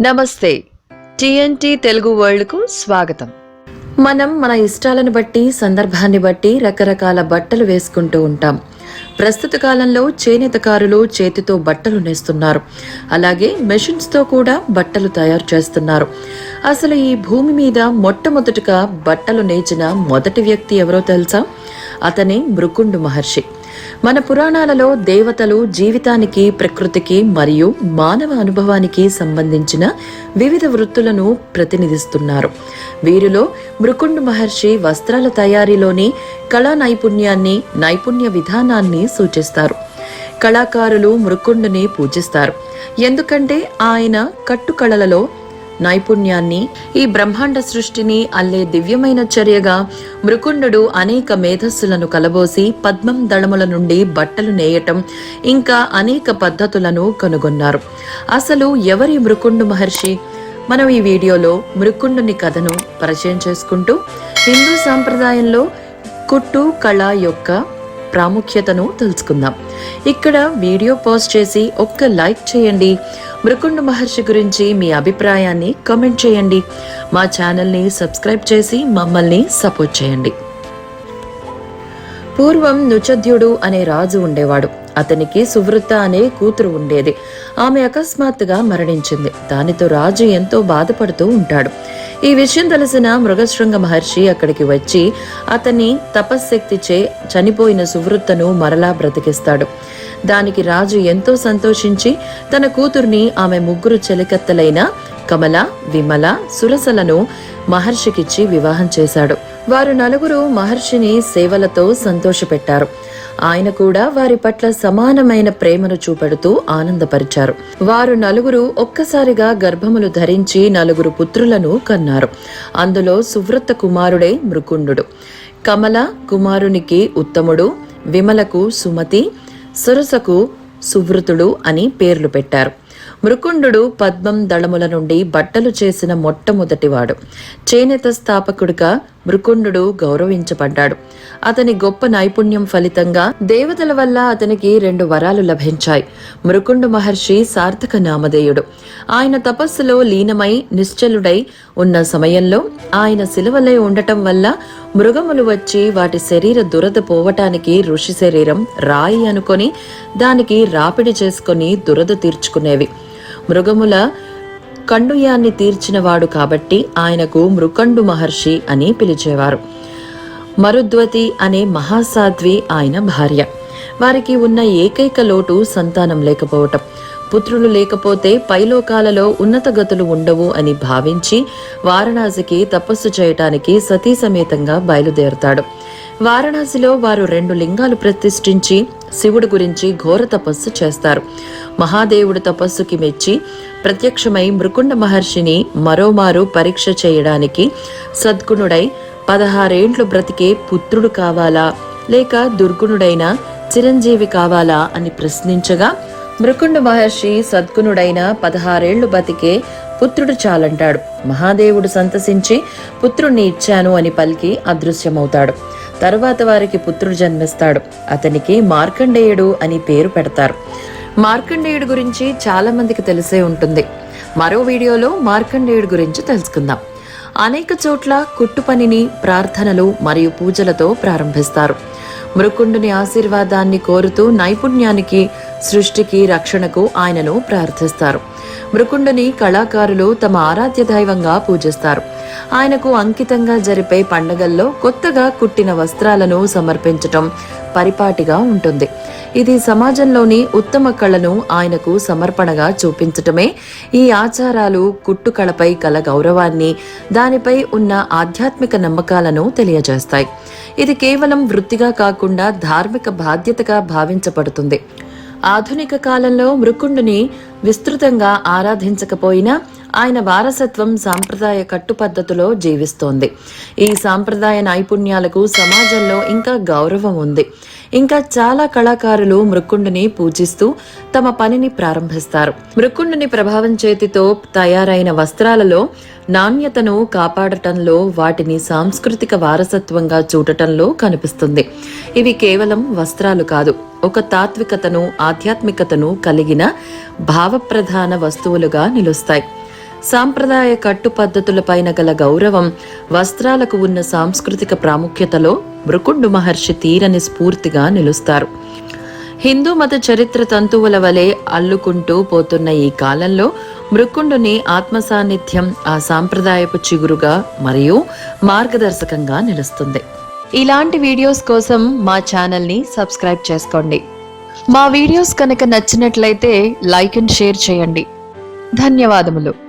నమస్తే. టీఎన్టీ తెలుగు వరల్డ్కు స్వాగతం. మనం మన ఇష్టాలను బట్టి సందర్భాన్ని బట్టి రకరకాల బట్టలు వేసుకుంటూ ఉంటాం. ప్రస్తుత కాలంలో చేనేతకారులు చేతితో బట్టలు నేస్తున్నారు. అలాగే మెషిన్స్తో కూడా బట్టలు తయారు చేస్తున్నారు. అసలు ఈ భూమి మీద మొట్టమొదటిగా బట్టలు నేచిన మొదటి వ్యక్తి ఎవరో తెలుసా? అతనే మృకుండు మహర్షి. మన పురాణాలలో దేవతలు జీవితానికి ప్రకృతికి మరియు మానవ అనుభవానికి సంబంధించిన వివిధ వృత్తులను ప్రతినిధిస్తున్నారు. వీరిలో మృకుండ్ మహర్షి వస్త్రాల తయారీలోని కళా నైపుణ్యాన్ని నైపుణ్య విధానాన్ని సూచిస్తారు. కళాకారులు మృకుండుని పూజిస్తారు. ఎందుకంటే ఆయన కట్టుకళలలో నైపుణ్యాన్ని ఈ బ్రహ్మాండ సృష్టిని అల్లే దివ్యమైన చర్యగా మృకుండు అనేక మేధస్సులను కలబోసి పద్మం దళముల నుండి బట్టలు నేయటం ఇంకా అనేక పద్ధతులను కనుగొన్నారు. అసలు ఎవరి మృకుండు మహర్షి? మనం ఈ వీడియోలో మృకుండుని కథను పరిచయం చేసుకుంటూ హిందూ సాంప్రదాయంలో కుట్టు కళ యొక్క ప్రాముఖ్యతను తెలుసుకుందాం. ఇక్కడ వీడియో పోస్ట్ చేసి ఒక్క లైక్ చేయండి. మృకుండు మహర్షి గురించి మీ అభిప్రాయాన్ని కామెంట్ చేయండి. మా ఛానల్ని సబ్స్క్రైబ్ చేసి మమ్మల్ని సపోర్ట్ చేయండి. పూర్వం నుచద్యుడు అనే రాజు ఉండేవాడు. అతనికి సువృత్త అనే కూతురు ఉండేది. ఆమె అకస్మాత్తుగా మరణించింది. దానితో రాజు ఎంతో బాధపడుతూ ఉంటాడు. ఈ విషయం తెలిసిన మృగశృంగ మహర్షి అక్కడికి వచ్చి అతన్ని తపశ్శక్తిచే చనిపోయిన సువృత్తను మరలా బ్రతికిస్తాడు. దానికి రాజు ఎంతో సంతోషించి తన కూతుర్ని ఆమె ముగ్గురు చెలికత్తలైన కమల విమల సురసలను మహర్షికిచ్చి వివాహం చేశాడు. వారు నలుగురు మహర్షిని సేవలతో సంతోషపెట్టారు. ఆయన కూడా వారి పట్ల సమానమైన ప్రేమను చూపెడుతూ ఆనందపరిచారు. వారు నలుగురు ఒక్కసారిగా గర్భములు ధరించి నలుగురు పుత్రులను కన్నారు. అందులో సువ్రత కుమారుడే మృకుండు. కమల కుమారునికి ఉత్తముడు విమలకు సుమతి సురసకు సువృతుడు అని పేర్లు పెట్టారు. మృకుండు పద్మం దళముల నుండి బట్టలు చేసిన మొట్టమొదటివాడు. చేనేత స్థాపకుడిగా మృకుండు గౌరవించబడ్డాడు. అతని గొప్ప నైపుణ్యం ఫలితంగా దేవతల వల్ల అతనికి రెండు వరాలు లభించాయి. మృకుండు మహర్షి సార్థక నామధేయుడు. ఆయన తపస్సులో లీనమై నిశ్చలుడై ఉన్న సమయంలో ఆయన శిలువలై ఉండటం వల్ల మృగములు వచ్చి వాటి శరీర దురద పోవటానికి ఋషి శరీరం రాయి అనుకొని దానికి రాపిడి చేసుకొని దురద తీర్చుకునేవి. మృగముల కండుయాన్ని తీర్చినవాడు కాబట్టి ఆయనకు మృకండు మహర్షి అని పిలిచేవారు. మరుద్వతి అనే మహాసాధ్వి ఆయన భార్య. వారికి ఉన్న ఏకైక లోటు సంతానం లేకపోవటం. పుత్రులు లేకపోతే పైలోకాలలో ఉన్నత గతులు ఉండవు అని భావించి వారణాసికి తపస్సు చేయటానికి సతీ సమేతంగా బయలుదేరుతాడు. వారణాసిలో వారు రెండు లింగాలు ప్రతిష్ఠించి శివుడు గురించి ఘోర తపస్సు చేస్తారు. మహాదేవుడు తపస్సుకి మెచ్చి ప్రత్యక్షమై మృకుండ మహర్షిని మరోమారు పరీక్ష చేయడానికి సద్గుణుడై పదహారేండ్లు బ్రతికే పుత్రుడు కావాలా లేక దుర్గుణుడైన చిరంజీవి కావాలా అని ప్రశ్నించగా మృకుండు మహర్షి సద్గుణుడైన పదహారేళ్ళు బతికే పుత్రుడు చాలంటాడు. మహాదేవుడు సంతసించి పుత్రుణ్ణి ఇచ్చాను అని పలికి అదృశ్యమవుతాడు. తరువాత వారికి పుత్రుడు జన్మిస్తాడు. అతనికి మార్కండేయుడు అని పేరు పెడతారు. మార్కండేయుడు గురించి చాలా మందికి తెలిసే ఉంటుంది. మరో వీడియోలో మార్కండేయుడు గురించి తెలుసుకుందాం. అనేక చోట్ల కుట్టు పనిని ప్రార్థనలు మరియు పూజలతో ప్రారంభిస్తారు. మృకుండుని ఆశీర్వాదాన్ని కోరుతూ నైపుణ్యానికి సృష్టికి రక్షణకు ఆయనను ప్రార్థిస్తారు. మృకుండుని కళాకారులు తమ ఆరాధ్య దైవంగా పూజిస్తారు. ఆయనకు అంకితంగా జరిపే పండగల్లో కొత్తగా కుట్టిన వస్త్రాలను సమర్పించటం పరిపాటిగా ఉంటుంది. ఇది సమాజంలోని ఉత్తమ కళను ఆయనకు సమర్పణగా చూపించటమే ఈ ఆచారాలు కుట్టుకళపై కల గౌరవాన్ని దానిపై ఉన్న ఆధ్యాత్మిక నమ్మకాలను తెలియజేస్తాయి. ఇది కేవలం వృత్తిగా కాకుండా ధార్మిక బాధ్యతగా భావించబడుతుంది. ఆధునిక కాలంలో మృకుండుని విస్తృతంగా ఆరాధించకపోయినా ఆయన వారసత్వం సాంప్రదాయ కట్టుపద్ధతిలో జీవిస్తోంది. ఈ సాంప్రదాయ నైపుణ్యాలకు సమాజంలో ఇంకా గౌరవం ఉంది. ఇంకా చాలా కళాకారులు మృకుండుని పూజిస్తూ తమ పనిని ప్రారంభిస్తారు. మృకుండుని ప్రభావం చేతితో తయారైన వస్త్రాలలో నాణ్యతను కాపాడటంలో వాటిని సాంస్కృతిక వారసత్వంగా చూడటంలో కనిపిస్తుంది. ఇవి కేవలం వస్త్రాలు కాదు ఒక తాత్వికతను ఆధ్యాత్మికతను కలిగిన భావప్రధాన వస్తువులుగా నిలుస్తాయి. సాంప్రదాయ కట్టు పద్ధతులపైన గల గౌరవం వస్త్రాలకు ఉన్న సాంస్కృతిక ప్రాముఖ్యతలో మృకుండు మహర్షి తీరని స్ఫూర్తిగా నిలుస్తారు. హిందూ మత చరిత్ర తంతువుల వలె అల్లుకుంటూ పోతున్న ఈ కాలంలో మృకుండుని ఆత్మ సాన్నిధ్యం ఆ సాంప్రదాయపు చిగురుగా మరియు మార్గదర్శకంగా నిలుస్తుంది. ఇలాంటి వీడియోస్ కోసం మా ఛానల్ని సబ్స్క్రైబ్ చేసుకోండి. మా వీడియోస్ కనుక నచ్చినట్లయితే లైక్ అండ్ షేర్ చేయండి. ధన్యవాదములు.